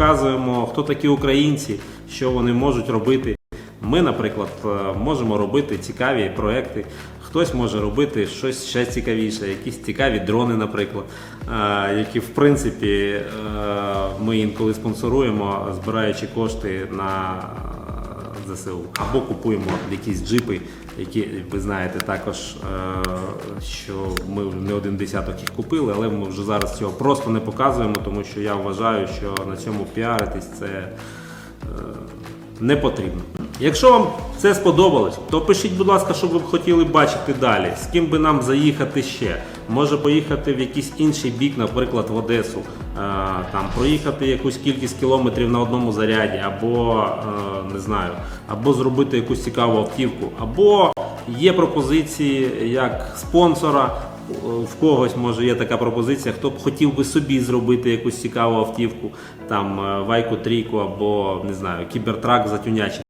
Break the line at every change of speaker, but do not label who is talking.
показуємо, хто такі українці, що вони можуть робити. Ми, наприклад, е, можемо робити цікаві проекти. Хтось може робити щось ще цікавіше, якісь цікаві дрони, наприклад, е, які в принципі е, ми інколи спонсоруємо, збираючи кошти на ЗСУ. Або купуємо якісь джипи, які ви знаєте також, що ми не один десяток їх купили, але ми вже зараз цього просто не показуємо, тому що я вважаю, що на цьому піаритись це е, не потрібно. Якщо вам це сподобалось, то пишіть, будь ласка, що ви б хотіли бачити далі. З ким би нам заїхати ще. Може поїхати в якийсь інший бік, наприклад, в Одесу, е, там проїхати якусь кількість кілометрів на одному заряді, або е, не знаю, або зробити якусь цікаву автівку, або є пропозиції як спонсора. В когось може є така пропозиція, хто б хотів би собі зробити якусь цікаву автівку, там е, вайку трійку або не знаю, кібертрак затюнячий.